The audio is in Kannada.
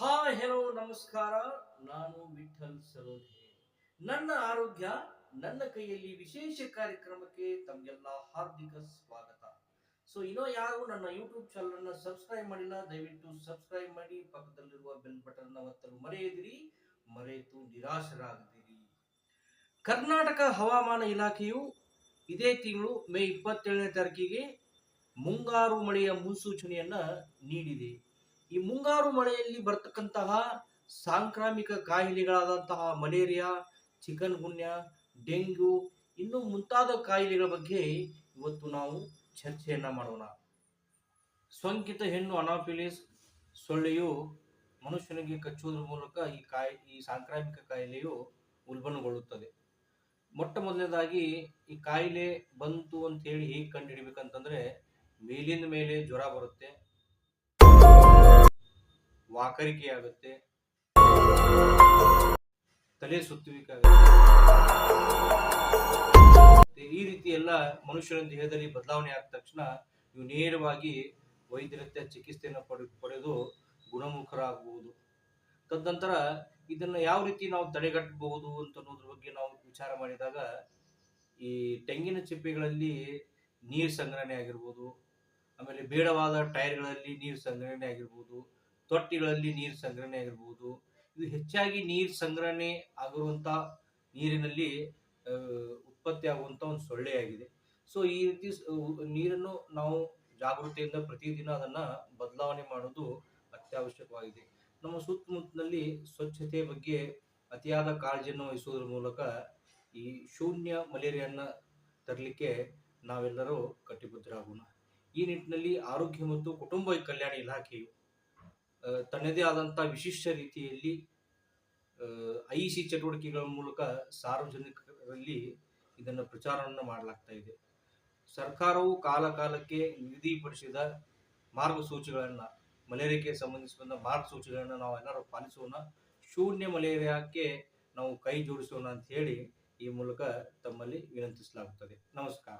ಹಾಯ್ ಹೆಲೋ ನಮಸ್ಕಾರ. ನಾನು ವಿಠಲ್ ಸರೋದೆ. ನನ್ನ ಆರೋಗ್ಯ, ನನ್ನ ಕೈಯಲ್ಲಿ ವಿಶೇಷ ಕಾರ್ಯಕ್ರಮಕ್ಕೆ ತಮಗೆಲ್ಲ ಹಾರ್ದಿಕ ಸ್ವಾಗತ. ಸೊ ಇನ್ನೂ ಯಾರು ನನ್ನ ಯೂಟ್ಯೂಬ್ ಚಾನಲ್ ಅನ್ನ ಸಬ್ಸ್ಕ್ರೈಬ್ ಮಾಡಿಲ್ಲ, ದಯವಿಟ್ಟು ಸಬ್ಸ್ಕ್ರೈಬ್ ಮಾಡಿ, ಪಕ್ಕದಲ್ಲಿರುವ ಬೆಲ್ ಬಟನ್ ಒತ್ತಲು ಮರೆಯದಿರಿ. ಮರೆತು ನಿರಾಶರಾಗದಿರಿ. ಕರ್ನಾಟಕ ಹವಾಮಾನ ಇಲಾಖೆಯು ಇದೇ ತಿಂಗಳು ಮೇ ಇಪ್ಪತ್ತೇಳನೇ ತಾರೀಕಿಗೆ ಮುಂಗಾರು ಮಳೆಯ ಮುನ್ಸೂಚನೆಯನ್ನ ನೀಡಿದೆ. ಈ ಮುಂಗಾರು ಮಳೆಯಲ್ಲಿ ಬರ್ತಕ್ಕಂತಹ ಸಾಂಕ್ರಾಮಿಕ ಕಾಯಿಲೆಗಳಾದಂತಹ ಮಲೇರಿಯಾ, ಚಿಕನ್ ಗುನ್ಯ, ಡೆಂಗ್ಯೂ, ಇನ್ನು ಮುಂತಾದ ಕಾಯಿಲೆಗಳ ಬಗ್ಗೆ ಇವತ್ತು ನಾವು ಚರ್ಚೆಯನ್ನ ಮಾಡೋಣ. ಸೋಂಕಿತ ಹೆಣ್ಣು ಅನಾಫಿಲಿಸ್ ಸೊಳ್ಳೆಯು ಮನುಷ್ಯನಿಗೆ ಕಚ್ಚುವುದರ ಮೂಲಕ ಈ ಕಾಯಿ, ಈ ಸಾಂಕ್ರಾಮಿಕ ಕಾಯಿಲೆಯು ಉಲ್ಬಣಗೊಳ್ಳುತ್ತದೆ. ಮೊಟ್ಟ ಮೊದಲನೇದಾಗಿ ಈ ಕಾಯಿಲೆ ಬಂತು ಅಂತ ಹೇಳಿ ಹೇಗೆ ಕಂಡುಹಿಡಿಬೇಕಂತಂದ್ರೆ ಮೇಲಿಂದ ಮೇಲೆ ಜ್ವರ ಬರುತ್ತೆ ವಾಕರಿಕೆ ಆಗುತ್ತೆ ತಲೆ ಸುತ್ತುವಿಕೆ ಆಗುತ್ತೆ ಈ ರೀತಿ ಎಲ್ಲ ಮನುಷ್ಯನ ದೇಹದಲ್ಲಿ ಬದಲಾವಣೆ ಆದ ತಕ್ಷಣ ನೀವು ನೇರವಾಗಿ ವೈದ್ಯರತ್ಯ ಚಿಕಿತ್ಸೆಯನ್ನು ಪಡೆ, ಪಡೆದು ಗುಣಮುಖರಾಗಬಹುದು ತದನಂತರ ಇದನ್ನು ಯಾವ ರೀತಿ ನಾವು ತಡೆಗಟ್ಟಬಹುದು ಅಂತ ಅನ್ನೋದ್ರ ಬಗ್ಗೆ ನಾವು ವಿಚಾರ ಮಾಡಿದಾಗ ಈ ತೆಂಗಿನ ಚಿಪ್ಪೆಗಳಲ್ಲಿ ನೀರು ಸಂಗ್ರಹಣೆ ಆಗಿರ್ಬೋದು, ಆಮೇಲೆ ಬೇಡವಾದ ಟೈರ್ಗಳಲ್ಲಿ ನೀರು ಸಂಗ್ರಹಣೆ ಆಗಿರ್ಬೋದು ತೊಟ್ಟಿಗಳಲ್ಲಿ ನೀರು ಸಂಗ್ರಹಣೆ ಆಗಿರ್ಬೋದು. ಇದು ಹೆಚ್ಚಾಗಿ ನೀರು ಸಂಗ್ರಹಣೆ ಆಗಿರುವಂಥ ನೀರಿನಲ್ಲಿ ಉತ್ಪತ್ತಿ ಆಗುವಂಥ ಒಂದು ಸೊಳ್ಳೆಯಾಗಿದೆ. ಸೊ ಈ ರೀತಿ ನೀರನ್ನು ನಾವು ಜಾಗೃತಿಯಿಂದ ಪ್ರತಿದಿನ ಅದನ್ನು ಬದಲಾವಣೆ ಮಾಡೋದು ಅತ್ಯವಶ್ಯಕವಾಗಿದೆ. ನಮ್ಮ ಸುತ್ತಮುತ್ತಲಿನಲ್ಲಿ ಸ್ವಚ್ಛತೆ ಬಗ್ಗೆ ಅತಿಯಾದ ಕಾಳಜಿಯನ್ನು ವಹಿಸುವುದರ ಮೂಲಕ ಈ ಶೂನ್ಯ ಮಲೇರಿಯಾನ ತರಲಿಕ್ಕೆ ನಾವೆಲ್ಲರೂ ಕಟಿಬದ್ಧರಾಗೋಣ. ಈ ನಿಟ್ಟಿನಲ್ಲಿ ಆರೋಗ್ಯ ಮತ್ತು ಕುಟುಂಬ ಕಲ್ಯಾಣ ಇಲಾಖೆಯು ಆ, ತನ್ನದೇ ಆದಂಥ ವಿಶಿಷ್ಟ ರೀತಿಯಲ್ಲಿ ಐ ಸಿ ಚಟುವಟಿಕೆಗಳ ಮೂಲಕ ಸಾರ್ವಜನಿಕರಲ್ಲಿ ಇದನ್ನು ಪ್ರಚಾರವನ್ನು ಮಾಡಲಾಗ್ತಾ ಇದೆ. ಸರ್ಕಾರವು ಕಾಲ ಕಾಲಕ್ಕೆ ನಿಗದಿಪಡಿಸಿದ ಮಾರ್ಗಸೂಚಿಗಳನ್ನು, ಮಲೇರಿಯಾಕ್ಕೆ ಸಂಬಂಧಿಸಿದ ಮಾರ್ಗಸೂಚಿಗಳನ್ನು ನಾವು ಎಲ್ಲರೂ ಪಾಲಿಸೋಣ, ಶೂನ್ಯ ಮಲೇರಿಯಾಕ್ಕೆ ನಾವು ಕೈ ಜೋಡಿಸೋಣ ಅಂತ ಹೇಳಿ ಈ ಮೂಲಕ ತಮ್ಮಲ್ಲಿ ವಿನಂತಿಸಲಾಗುತ್ತದೆ ನಮಸ್ಕಾರ.